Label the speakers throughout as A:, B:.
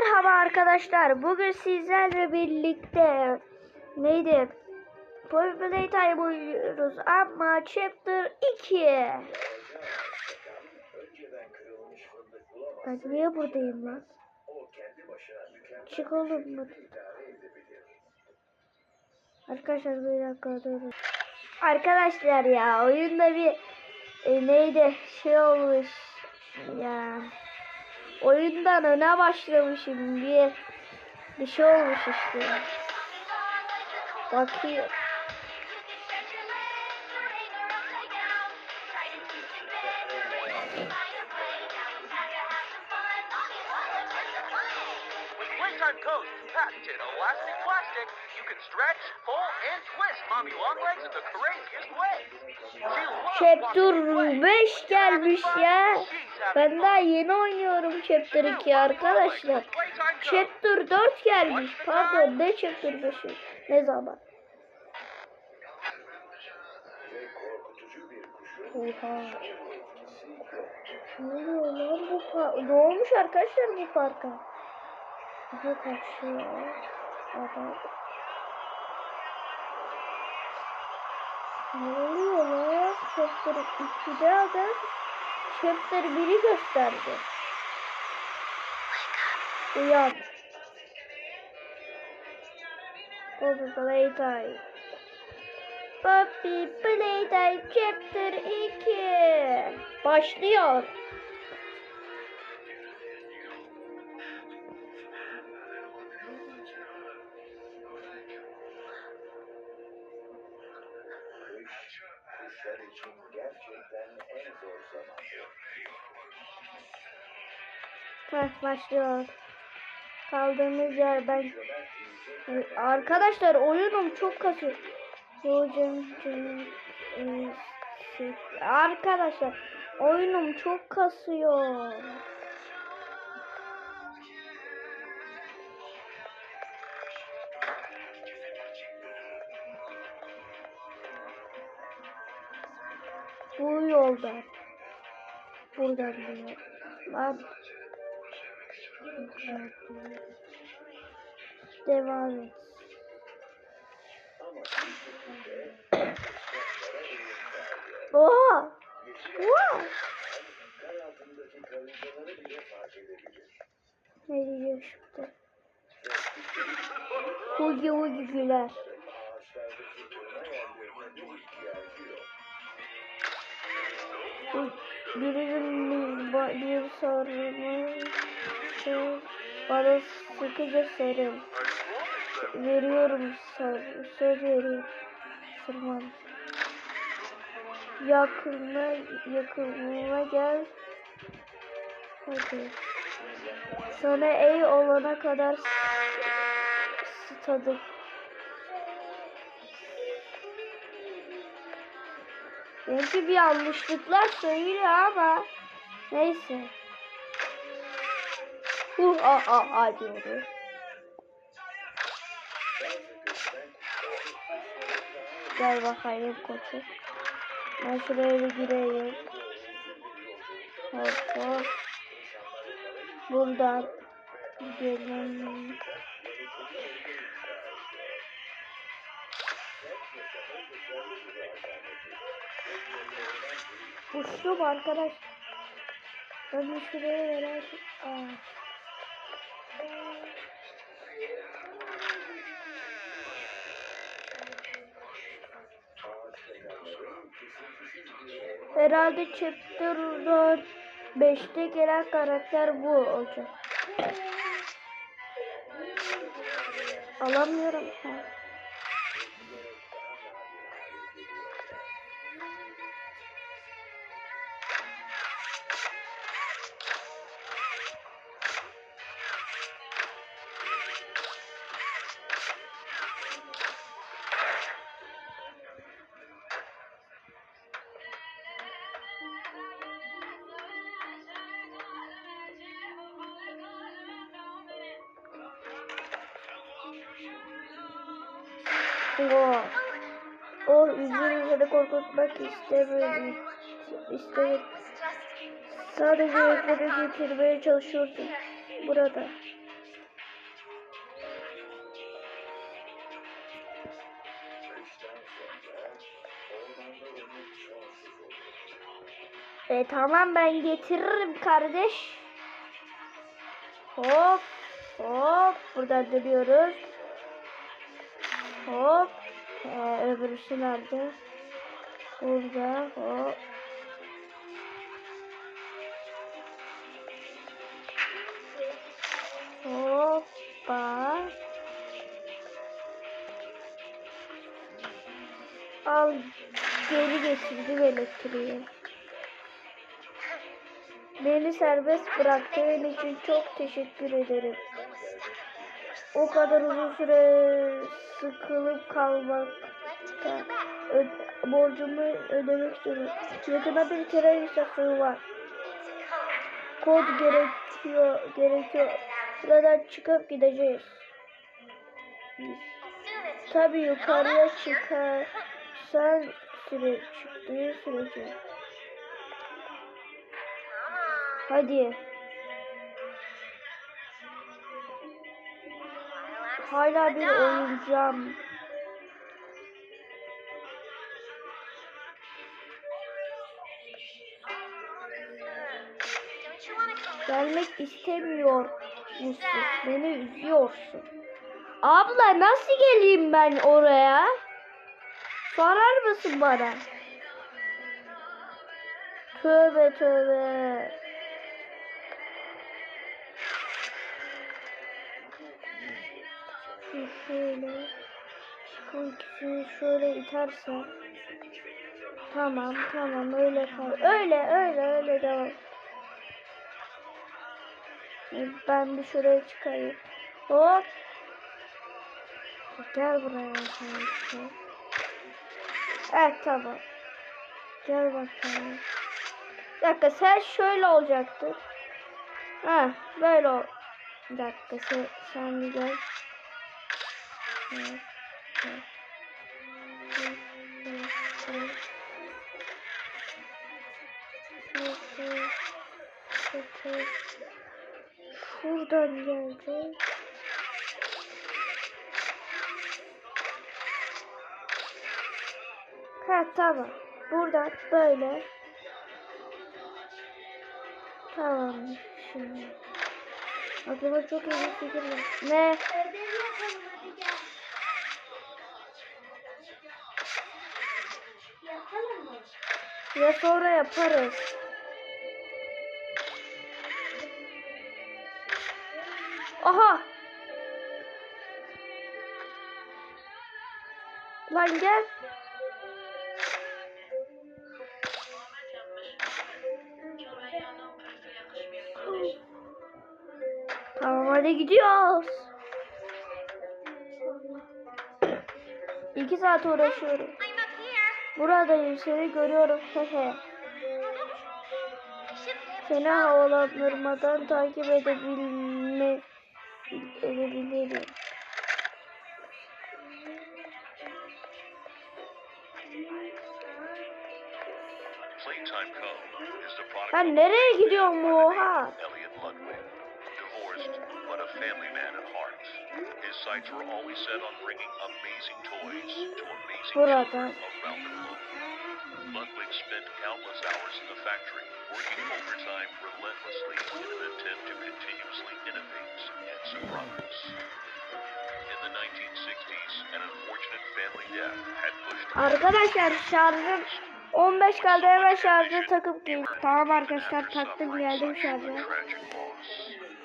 A: Merhaba arkadaşlar. Bugün sizlerle birlikte neydi? Power Playtime oynuyoruz ama Chapter 2. Ben niye buradayım lan? Çık oğlum bu. Arkadaşlar bir dakika durun. Arkadaşlar ya oyunda bir e, neydi şey olmuş ya oyundan öne başlamışım bir bir şey olmuş işte. Bakayım.
B: Plastic, you can stretch, pull, and twist Mommy Longlegs in the craziest way.
A: Chapter
B: watching you play.
A: 5 gelmiş ya. Ben daha yeni oynuyorum Chapter 2 arkadaşlar. Chapter 4 gelmiş. Pardon ne Chapter 5'i? Ne zaman? Oha. Ne oluyor lan bu park? Ne olmuş arkadaşlar bu parka? Aha kaçıyor. Adam. Ne oluyor lan? Chapter 2'de adam Chapter 1'i gösterdi. Uyan. Bobby Playtime. Bobby Playtime Chapter 2. Başlıyor. Başlıyor. Kaldığımız yerden Arkadaşlar oyunum çok kasıyor. E, Arkadaşlar oyunum çok kasıyor. Bu yolda. Buradan diyor. Lan. Devam et. Oha! Oha! Ne diyor şimdi? Hugi hugi güler. Birinin bir, bir sorunu şey, bana sıkıca sarıl. Veriyorum sor, söz veriyorum. Sırman. Yakına, yakınına gel. Hadi. Sana ey olana kadar stadık. Belki bir yanlışlıklar söylüyor ama neyse. Hu a a a diyorum. Gel bakayım koçum. Ben şuraya bir gireyim. Hop hop. Buradan gidelim. Uçtum arkadaş. Ben şuraya merak Aa. Herhalde chapter 4 5'te gelen karakter bu olacak. Alamıyorum. Ha. Tango. O üzülünce korkutmak istemedim. İstemedim. Sadece öyküleri getirmeye çalışıyordum. Burada. E tamam ben getiririm kardeş. Hop hop buradan dönüyoruz. Hop. Ee, öbürüsü nerede? Burada hop. Hoppa. Al geri getirdim elektriği. Beni serbest bıraktığın için çok teşekkür ederim. O kadar uzun süre sıkılıp kalmakta ö- borcumu ödemek istiyorum. Yakında bir tren istasyonu var. Kod gerekiyor, gerekiyor. Buradan çıkıp gideceğiz. Tabii yukarıya çıkarsan süre çıktığı sürece. Hadi. Hala bir oyuncağım. Gelmek istemiyor musun? Beni üzüyorsun. Abla nasıl geleyim ben oraya? Sorar mısın bana? Tövbe tövbe. Şöyle. Şu ikisini şöyle itersem. Tamam tamam öyle kal. Öyle öyle öyle devam. Ben bir şuraya çıkayım. Hop. Gel buraya arkadaşlar. Evet tamam. Gel bakalım. Bir dakika sen şöyle olacaktır. Ha böyle ol. Bir dakika sen, sen gel. Şuradan gelecek. Ha tamam. Buradan böyle. Tamam şimdi. Aklıma çok iyi bir fikir var. Ne? Ya sonra yaparız. Aha. Lan gel. Tamam hadi gidiyoruz. İki saat uğraşıyorum. Buradayım seni görüyorum. Hehe. Seni havalandırmadan takip edebilme edebilirim. Ben nereye gidiyorum bu oha?
B: Sights were always set on bringing amazing toys to amazing
A: Burada.
B: around the globe. Ludwig spent countless hours in the factory, working overtime relentlessly in an attempt to continuously innovate and surprise. In the 1960s, an unfortunate family death had pushed
A: Arkadaşlar şarjım 15 kaldı hemen şarjı takıp geldim. Tamam arkadaşlar taktım geldim şarja.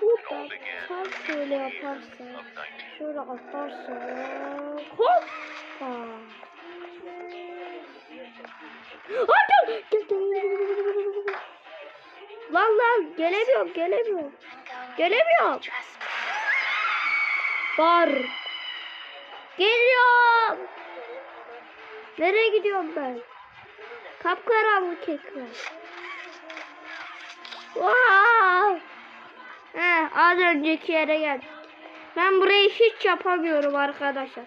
A: Şurada tam şöyle yaparsa Şöyle atlarsa. Hoppa. Arkan. Lan lan gelemiyorum gelemiyorum. Gelemiyorum. Var. Geliyorum. Nereye gidiyorum ben? Kapkaranlık ekran. Wow. Heh, az önceki yere geldim. Ben burayı hiç yapamıyorum arkadaşlar.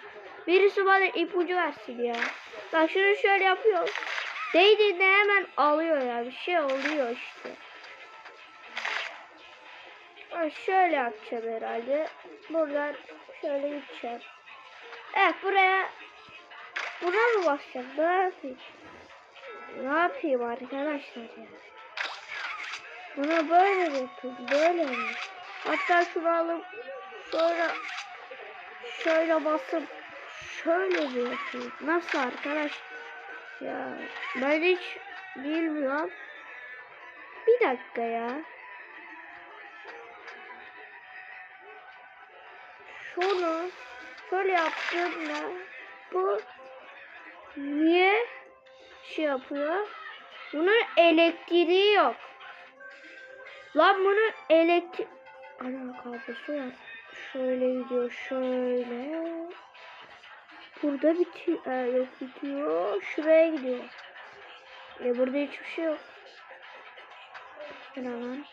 A: Birisi bana ipucu versin ya. Bak şunu şöyle yapıyorum. Değdiğinde hemen alıyor ya. Bir şey oluyor işte. Ha, şöyle yapacağım herhalde. Buradan şöyle gideceğim. Evet buraya Buna mı basacağım? Ne yapayım? Ne yapayım arkadaşlar ya? Buna böyle yapın. Böyle mi? Hatta şunu alıp sonra şöyle basıp şöyle bir yapayım. Nasıl arkadaş? Ya ben hiç bilmiyorum. Bir dakika ya. Şunu şöyle yaptığımda bu niye şey yapıyor? Bunun elektriği yok. Lan bunun elektrik... Ana kablosu var. Şöyle gidiyor şöyle. Burada bitiyor. Ee, yok bitiyor. Şuraya gidiyor. E burada hiçbir şey yok. Lan?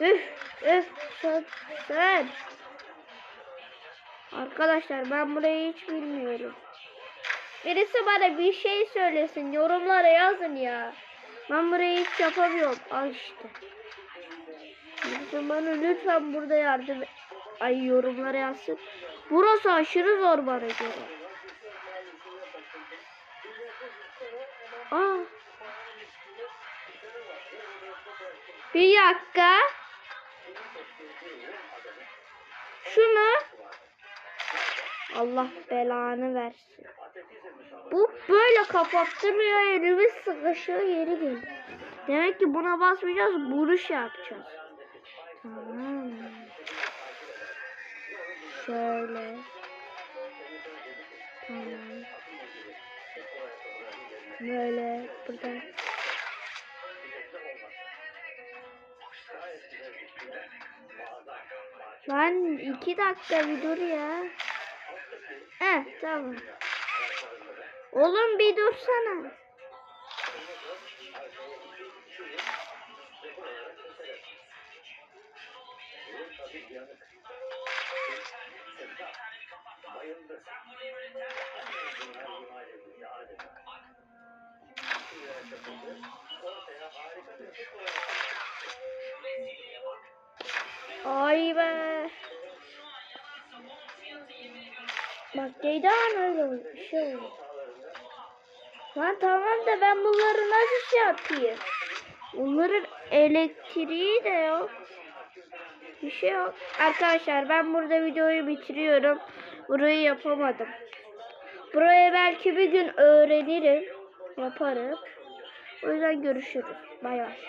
A: Üf üf sen sen. Arkadaşlar ben burayı hiç bilmiyorum. Birisi bana bir şey söylesin. Yorumlara yazın ya. Ben burayı hiç yapamıyorum. Al işte. Birisi bana lütfen burada yardım. Ay yorumlara yazsın. Burası aşırı zor bana göre. Aa. Bir dakika. Şunu Allah belanı versin. Bu böyle kapattırmıyor elimiz sıkışıyor yeri geliyor. Demek ki buna basmayacağız vuruş yapacağız. Tamam. Şöyle. Tamam. Böyle burada. Lan iki dakika bir dur ya. Heh tamam. Oğlum bir dursana. Ay be. Bak neyden öyle? Bir şey oldu. Lan tamam da ben bunları nasıl şey yapayım? Onların elektriği de yok. Bir şey yok. Arkadaşlar ben burada videoyu bitiriyorum. Burayı yapamadım. Burayı belki bir gün öğrenirim. Yaparım. O yüzden görüşürüz. Bay bay.